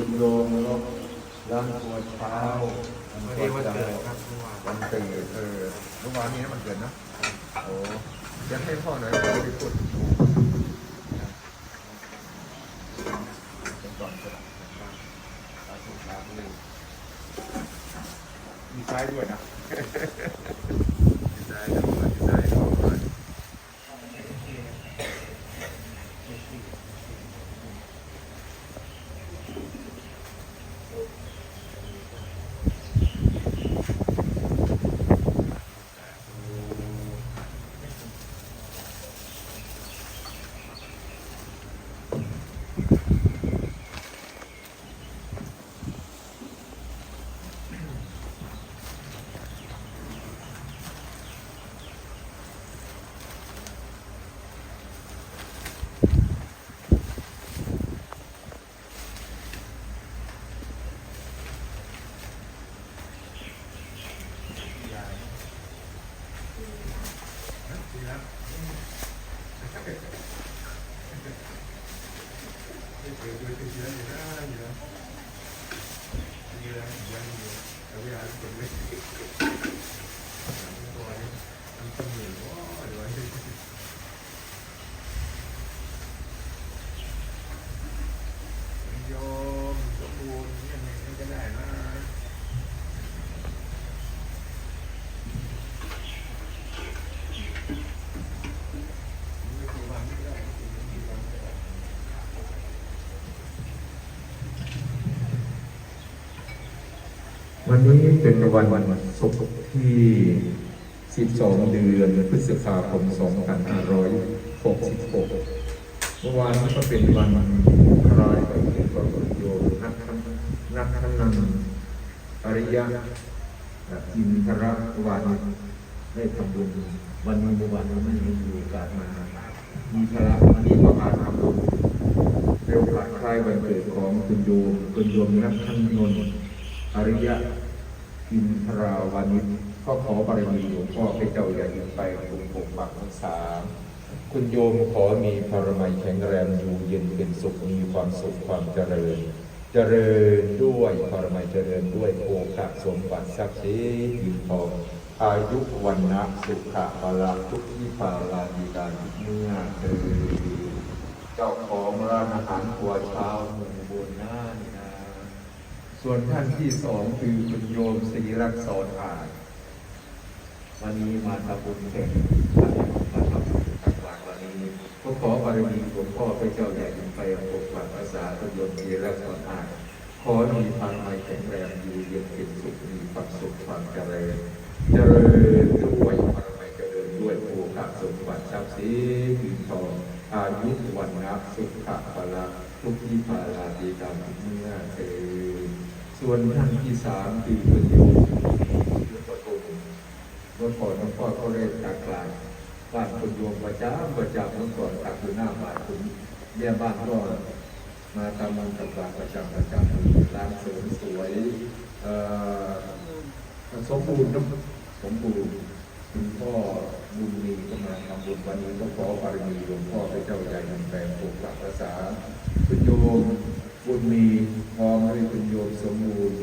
คุณโยมลบล้างปวดเท้าวันนี้วันเกิดครับเมื่อวานวันเกิดเออเมื่อวานนี้นะมันเกิดนะโอ้อยังให้พ่อหน่อยพ่อไม่ได้พูดเป็นก่อนก็ได้สาธุสาธุมีซ้ายด้วยนะ มีซ้ายด้วยมีซ้ายด้วย โยมสมบูรณ์ยังไงก็ได้นะ วันนี้เป็นวันวันศุกร์ที่ 12 เดือนพฤษภาคม 2566 เมื่อวานนี้ก็เป็นวันคล้ายกับเป็นวันโยมนักธรรมนักธรรมอริยะอินทรวานิชได้ทำบุญวันนี้เมื่อวานนี้ไม่มีโอกาสมามีพระวันนี้ก็มาทำบุญเร็วผ่านคลายวันเกิดของคุณโยมคุณโยมนักธรรมนนท์ อริยะอินทราวานิชก็ขอบารมีหลวงพ่อให้เจ้าอย่าหยุดไปคุมปกปักรักษา คุณโยมขอมีพรมัยแข็งแรงอยู่เย็นเป็นสุขมีความสุขความเจริญ เจริญด้วยพรมัยเจริญด้วยโภคสมบัติทรัพย์สินยืนทองอายุวันนะสุขะพละทุกที่พาลาดีการเมื่อเธอเจ้าของร้านอาหารครัวเช้าเมืองบุญนานี่นะ ส่วนท่านที่สองคือคุณโยมศรีรักษรอาจวันนี้มาทำบุญแข่งมาทำบุญตักบาตรวันนี้ก็ขอบารมีหลวงพ่อพระเจ้าใหญ่ถึงไปปกปักรักษาคุณโยมศรีรักษรอาจขอให้มีพลังไม่แข็งแรงอยู่เย็นเป็นสุขมีความสุขความเจริญเจริญด้วย สมบัติทรัพย์สินเงินทองอายุวันนะสุขะพละทุกที่พาลาดีกรรมเมื่อเธอส่วนท่านที่สามคือคุณโยมเรื่อประตูเมื่อก่อนหลวงพ่อเขาเรียกตักกลางบ้านคุณโยมประจำประจำเมื่อก่อนตักอยู่หน้าบ้านคุณเยี่ยบ้านก็มาทำมันกับกลางประจำประจำร้านเสริมสวยเอ่อสมบูรณ์สมบูรณ์คุณพ่อบุญมีก็มาทำบุญวันนี้ก็ขอบารมีหลวงพ่อพระเจ้าใหญ่นำแปลงปกปักรักษาคุณโยมบุญมีพร้อมให้คุณโยมสมบูรณ์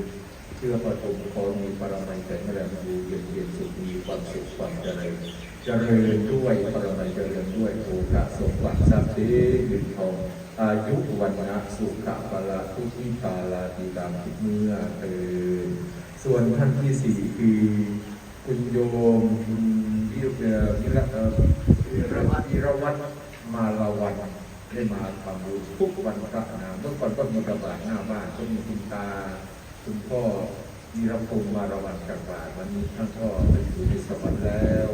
เชื่อประตูพอมีปรมัยแข็งแรงอยู่เย็นเย็นสุขมีความสุขความเจริญเจริญด้วยปรมัยเจริญด้วยโอกาสสมบัติทรัพย์สินเงินทองอายุวันนะสุขะพละทุกทิพาลาติดามทุกเมื่อเถิดส่วนท่านที่สี่คือคุณโยมคุณวิรวิรเอ่อวิรวัตวิรวัตมาลาวัน ได้มาทำบุญทุกวันพระนะเมื่อก่อนก็มีกระบาดหน้าบ้านก็มี คุณตาคุณพ่อมีรับพงมาระวันกระบาดวันนี้ท่านก็ไปอยู่ในสวรรค์แล้ว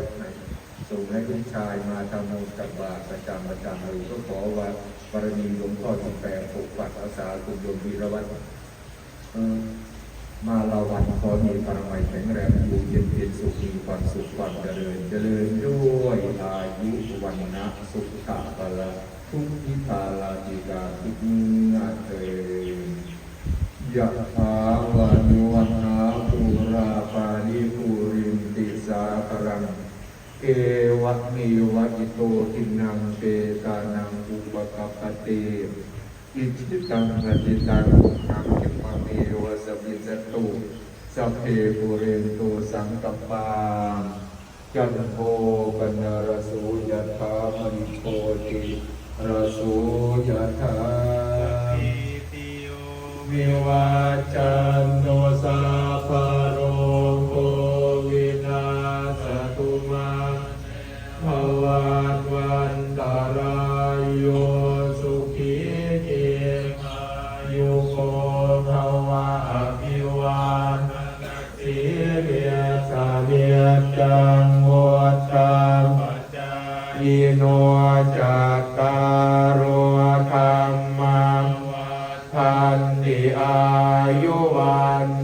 ส่งให้คุณชายมาทำบุญกระบาดประจำประจำเลยก็ขอว่าบารมีหลวงพ่อที่แปลปกปักรักษาคุณโยมวีรวัตรมาลาวันขอมีปรมัยแข็งแรงอยู่เย็นเป็นสุขมีความสุขความเจริญเจริญด้วยอายุวันนะสุขะพละทุกทิพาลาติกาทุกเมื่อเต ยะถาวันุวันาปูราปาริภูริมติสาครัง เอวัะมีวะอิโตทินังเปตานังอุปกัปติอิจิตังปจิตังนังกิมเมวะสมิจตุสัพเพปุเรนตสังตปาจันโทปนารสูยะถามณิโชติรสูยะถา วิวาจันโนสาโรโควินาสตุมาภวันวันตราโยสุขีเกขายุโกภวะภิวานสิเบียาเบียา I ayuwan.